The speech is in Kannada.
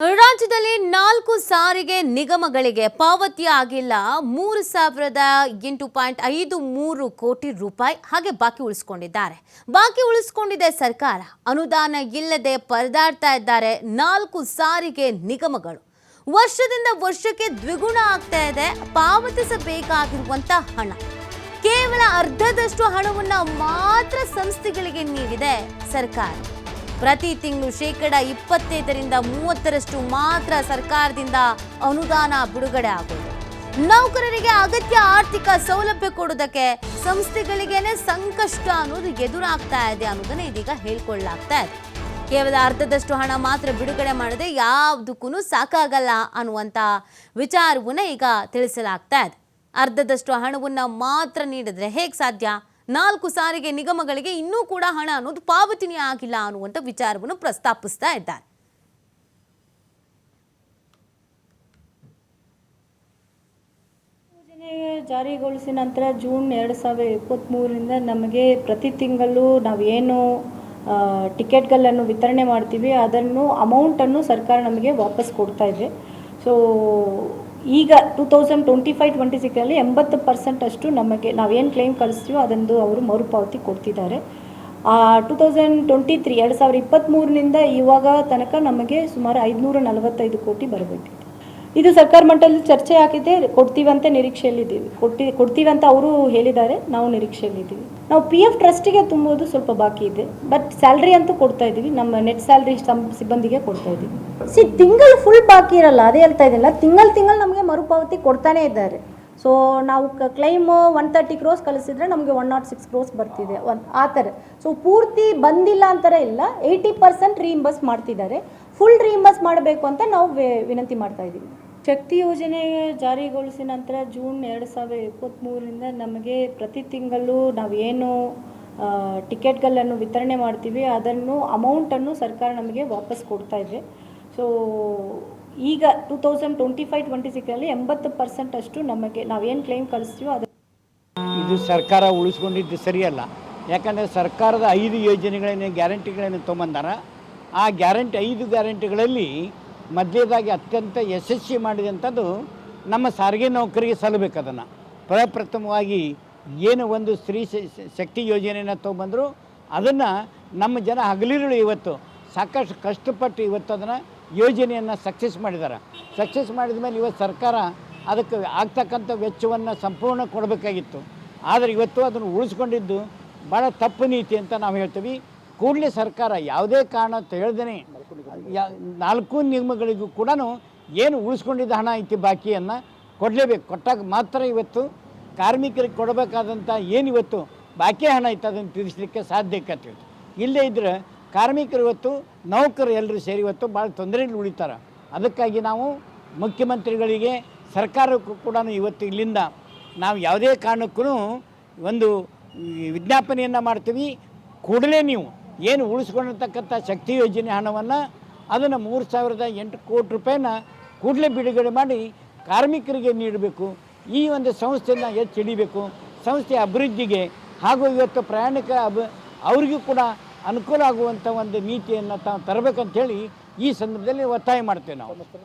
ರಾಜ್ಯದಲ್ಲಿ ನಾಲ್ಕು ಸಾರಿಗೆ ನಿಗಮಗಳಿಗೆ ಪಾವತಿ ಆಗಿಲ್ಲ. ಮೂರು ಸಾವಿರದ ಎಂಟು ಪಾಯಿಂಟ್ ಐದು ಮೂರು ಕೋಟಿ ರೂಪಾಯಿ ಹಾಗೆ ಬಾಕಿ ಉಳಿಸ್ಕೊಂಡಿದ್ದಾರೆ. ಬಾಕಿ ಉಳಿಸ್ಕೊಂಡಿದೆ ಸರ್ಕಾರ ಅನುದಾನ ಇಲ್ಲದೆ ಪರದಾಡ್ತಾ ಇದ್ದಾರೆ ನಾಲ್ಕು ಸಾರಿಗೆ ನಿಗಮಗಳು. ವರ್ಷದಿಂದ ವರ್ಷಕ್ಕೆ ದ್ವಿಗುಣ ಆಗ್ತಾ ಇದೆ, ಪಾವತಿಸಬೇಕಾಗಿರುವಂತ ಹಣ. ಕೇವಲ ಅರ್ಧದಷ್ಟು ಹಣವನ್ನು ಮಾತ್ರ ಸಂಸ್ಥೆಗಳಿಗೆ ನೀಡಿದೆ ಸರ್ಕಾರ. ಪ್ರತಿ ತಿಂಗಳು ಶೇಕಡ ಇಪ್ಪತ್ತೈದರಿಂದ ಮೂವತ್ತರಷ್ಟು ಮಾತ್ರ ಸರ್ಕಾರದಿಂದ ಅನುದಾನ ಬಿಡುಗಡೆ ಆಗೋದು. ನೌಕರರಿಗೆ ಅಗತ್ಯ ಆರ್ಥಿಕ ಸೌಲಭ್ಯ ಕೊಡೋದಕ್ಕೆ ಸಂಸ್ಥೆಗಳಿಗೇನೆ ಸಂಕಷ್ಟ ಅನ್ನೋದು ಎದುರಾಗ್ತಾ ಇದೆ ಅನ್ನೋದನ್ನ ಇದೀಗ ಹೇಳ್ಕೊಳ್ಳಾಗ್ತಾ ಇದೆ. ಕೇವಲ ಅರ್ಧದಷ್ಟು ಹಣ ಮಾತ್ರ ಬಿಡುಗಡೆ ಮಾಡದೆ ಯಾವುದಕ್ಕೂ ಸಾಕಾಗಲ್ಲ ಅನ್ನುವಂಥ ವಿಚಾರವನ್ನ ಈಗ ತಿಳಿಸಲಾಗ್ತಾ ಇದೆ. ಅರ್ಧದಷ್ಟು ಹಣವನ್ನ ಮಾತ್ರ ನೀಡಿದ್ರೆ ಹೇಗೆ ಸಾಧ್ಯ? ನಾಲ್ಕು ಸಾರಿಗೆ ನಿಗಮಗಳಿಗೆ ಇನ್ನೂ ಕೂಡ ಹಣ ಅನ್ನೋದು ಪಾವತಿನೇ ಆಗಿಲ್ಲ ಅನ್ನುವಂಥ ವಿಚಾರವನ್ನು ಪ್ರಸ್ತಾಪಿಸ್ತಾ ಇದ್ದಾರೆ. ಜಾರಿಗೊಳಿಸಿದ ನಂತರ ಜೂನ್ ಎರಡು ಸಾವಿರದ ಇಪ್ಪತ್ತ್ಮೂರರಿಂದ ನಮಗೆ ಪ್ರತಿ ತಿಂಗಳು ನಾವೇನು ಟಿಕೆಟ್ಗಳನ್ನು ವಿತರಣೆ ಮಾಡ್ತೀವಿ, ಅದನ್ನು ಅಮೌಂಟನ್ನು ಸರ್ಕಾರ ನಮಗೆ ವಾಪಸ್ ಕೊಡ್ತಾ ಇದೆ. ಸೊ ಈಗ two thousand twenty five twenty ಸಿಕ್ಸಲ್ಲಿ ಎಂಬತ್ತು ಪರ್ಸೆಂಟ್ ಅಷ್ಟು ನಮಗೆ ನಾವೇನು ಕ್ಲೇಮ್ ಕಳಿಸ್ತೀವೋ ಅದೊಂದು ಅವರು ಮರುಪಾವತಿ ಕೊಡ್ತಿದ್ದಾರೆ. ಟೂ ತೌಸಂಡ್ ಟ್ವೆಂಟಿ ತ್ರೀ ಎರಡು ಸಾವಿರದ ಇಪ್ಪತ್ತ್ಮೂರರಿಂದ ಇವಾಗ ತನಕ ನಮಗೆ ಸುಮಾರು ಐದುನೂರ ನಲವತ್ತೈದು ಕೋಟಿ ಬರಬೇಕಿತ್ತು ಇದು ಸರ್ಕಾರ ಮಟ್ಟದಲ್ಲಿ ಚರ್ಚೆ ಆಗಿದೆ ಕೊಡ್ತೀವಂತ ನಿರೀಕ್ಷೆಯಲ್ಲಿದ್ದೀವಿ. ಕೊಡ್ತೀವಿ ಕೊಡ್ತೀವಂತ ಅವರು ಹೇಳಿದ್ದಾರೆ, ನಾವು ನಿರೀಕ್ಷೆಯಲ್ಲಿದ್ದೀವಿ. ನಾವು ಪಿ ಎಫ್ ಟ್ರಸ್ಟಿಗೆ ತುಂಬೋದು ಸ್ವಲ್ಪ ಬಾಕಿ ಇದೆ. ಬಟ್ ಸ್ಯಾಲ್ರಿ ಅಂತೂ ಕೊಡ್ತಾ ಇದ್ದೀವಿ. ನಮ್ಮ ನೆಟ್ ಸ್ಯಾಲ್ರಿ ಸಿಬ್ಬಂದಿಗೆ ಕೊಡ್ತಾ ಇದ್ದೀವಿ. ಸಿ ತಿಂಗಳು ಫುಲ್ ಬಾಕಿ ಇರಲ್ಲ. ಅದೇ ಹೇಳ್ತಾ ಇದ್ದಲ್ಲ ತಿಂಗಳು ತಿಂಗಳು ನಮಗೆ ಮರುಪಾವತಿ ಕೊಡ್ತಾನೆ ಇದ್ದಾರೆ. ಸೊ ನಾವು ಕ್ಲೈಮ್ ಒನ್ ತರ್ಟಿ ಕ್ರೋಸ್ ಕಳಿಸಿದ್ರೆ ನಮಗೆ ಒನ್ ನಾಟ್ ಸಿಕ್ಸ್ ಕ್ರೋಸ್ ಬರ್ತಿದೆ. ಒನ್ ಆ ಥರ. ಸೊ ಪೂರ್ತಿ ಬಂದಿಲ್ಲ ಅಂತರ ಇಲ್ಲ ಏಯ್ಟಿ ಪರ್ಸೆಂಟ್ ರೀಇಂಬರ್ಸ್ ಮಾಡ್ತಿದ್ದಾರೆ. ಫುಲ್ ರೀಇಂಬರ್ಸ್ ಮಾಡಬೇಕು ಅಂತ ನಾವು ವಿನಂತಿ ಮಾಡ್ತಾ ಇದ್ದೀವಿ. ಶಕ್ತಿ ಯೋಜನೆ ಜಾರಿಗೊಳಿಸಿದ ನಂತರ ಜೂನ್ ಎರಡು ಸಾವಿರದ ಇಪ್ಪತ್ತ್ಮೂರರಿಂದ ನಮಗೆ ಪ್ರತಿ ತಿಂಗಳು ನಾವೇನು ಟಿಕೆಟ್ಗಳನ್ನು ವಿತರಣೆ ಮಾಡ್ತೀವಿ, ಅದನ್ನು ಅಮೌಂಟನ್ನು ಸರ್ಕಾರ ನಮಗೆ ವಾಪಸ್ ಕೊಡ್ತಾ ಇದೆ. ಸೊ ಈಗ two thousand twenty five twenty ಸಿಕ್ಸಲ್ಲಿ ಎಂಬತ್ತು ಪರ್ಸೆಂಟ್ ಅಷ್ಟು ನಮಗೆ ನಾವೇನು ಕ್ಲೈಮ್ ಕಳಿಸ್ತೀವೋ ಅದು ಇದು ಸರ್ಕಾರ ಉಳಿಸ್ಕೊಂಡಿದ್ದು ಸರಿಯಲ್ಲ. ಯಾಕಂದರೆ ಸರ್ಕಾರದ ಐದು ಯೋಜನೆಗಳೇನು ಗ್ಯಾರಂಟಿಗಳನ್ನು ತೊಗೊಂಬಂದಾರ. ಆ ಗ್ಯಾರಂಟಿ, ಐದು ಗ್ಯಾರಂಟಿಗಳಲ್ಲಿ ಮಧ್ಯದಾಗಿ ಅತ್ಯಂತ ಯಶಸ್ವಿ ಮಾಡಿದಂಥದ್ದು ನಮ್ಮ ಸಾರಿಗೆ ನೌಕರಿಗೆ ಸಲ್ಲಬೇಕು ಅದನ್ನು. ಪ್ರಪ್ರಥಮವಾಗಿ ಏನು ಒಂದು ಸ್ತ್ರೀ ಶಕ್ತಿ ಯೋಜನೆಯನ್ನು ತೊಗೊಂಬಂದರು ಅದನ್ನು ನಮ್ಮ ಜನ ಹಗಲಿರುಳು ಇವತ್ತು ಸಾಕಷ್ಟು ಕಷ್ಟಪಟ್ಟು ಇವತ್ತು ಅದನ್ನು ಯೋಜನೆಯನ್ನು ಸಕ್ಸಸ್ ಮಾಡಿದ್ದಾರೆ ಸಕ್ಸಸ್ ಮಾಡಿದ ಮೇಲೆ ಇವತ್ತು ಸರ್ಕಾರ ಅದಕ್ಕೆ ಆಗ್ತಕ್ಕಂಥ ವೆಚ್ಚವನ್ನು ಸಂಪೂರ್ಣ ಕೊಡಬೇಕಾಗಿತ್ತು. ಆದರೆ ಇವತ್ತು ಅದನ್ನು ಉಳಿಸ್ಕೊಂಡಿದ್ದು ಭಾಳ ತಪ್ಪು ನೀತಿ ಅಂತ ನಾವು ಹೇಳ್ತೀವಿ. ಕೂಡಲೇ ಸರ್ಕಾರ ಯಾವುದೇ ಕಾರಣ ಅಂತ ಹೇಳ್ದೇ ನಾಲ್ಕು ನಿಗಮಗಳಿಗೂ ಕೂಡ ಏನು ಉಳಿಸ್ಕೊಂಡಿದ್ದ ಹಣ ಐತಿ ಬಾಕಿಯನ್ನು ಕೊಡಲೇಬೇಕು. ಕೊಟ್ಟಾಗ ಮಾತ್ರ ಇವತ್ತು ಕಾರ್ಮಿಕರಿಗೆ ಕೊಡಬೇಕಾದಂಥ ಏನು ಇವತ್ತು ಬಾಕಿ ಹಣ ಐತೆ ಅದನ್ನು ತೀರಿಸಲಿಕ್ಕೆ ಸಾಧ್ಯ ಆಕತಿ ಇಲ್ಲೇ ಇದ್ದರೆ ಕಾರ್ಮಿಕರು ಇವತ್ತು, ನೌಕರರು ಎಲ್ಲರೂ ಸೇರಿ ಇವತ್ತು ಭಾಳ ತೊಂದರೆಯಲ್ಲಿ ಉಳಿತಾರೆ. ಅದಕ್ಕಾಗಿ ನಾವು ಮುಖ್ಯಮಂತ್ರಿಗಳಿಗೆ, ಸರ್ಕಾರಕ್ಕೂ ಕೂಡ ಇವತ್ತು ಇಲ್ಲಿಂದ ನಾವು ಯಾವುದೇ ಕಾರಣಕ್ಕೂ ಒಂದು ವಿಜ್ಞಾಪನೆಯನ್ನು ಮಾಡ್ತೀವಿ. ಕೂಡಲೇ ನೀವು ಏನು ಉಳಿಸ್ಕೊಂಡಿರ್ತಕ್ಕಂಥ ಶಕ್ತಿ ಯೋಜನೆ ಹಣವನ್ನು ಅದನ್ನು ಮೂರು ಸಾವಿರದ ಎಂಟು ಕೋಟಿ ರೂಪಾಯಿನ ಕೂಡಲೇ ಬಿಡುಗಡೆ ಮಾಡಿ ಕಾರ್ಮಿಕರಿಗೆ ನೀಡಬೇಕು. ಈ ಒಂದು ಸಂಸ್ಥೆಯನ್ನು ಹೆಚ್ಚು ಹಿಡಿಬೇಕು. ಸಂಸ್ಥೆಯ ಅಭಿವೃದ್ಧಿಗೆ ಹಾಗೂ ಇವತ್ತು ಪ್ರಯಾಣಿಕ ಅಭ, ಅವರಿಗೂ ಕೂಡ ಅನುಕೂಲ ಆಗುವಂಥ ಒಂದು ನೀತಿಯನ್ನು ತಾವು ತರಬೇಕಂತೇಳಿ ಈ ಸಂದರ್ಭದಲ್ಲಿ ಒತ್ತಾಯ ಮಾಡ್ತೇವೆ ನಾವು.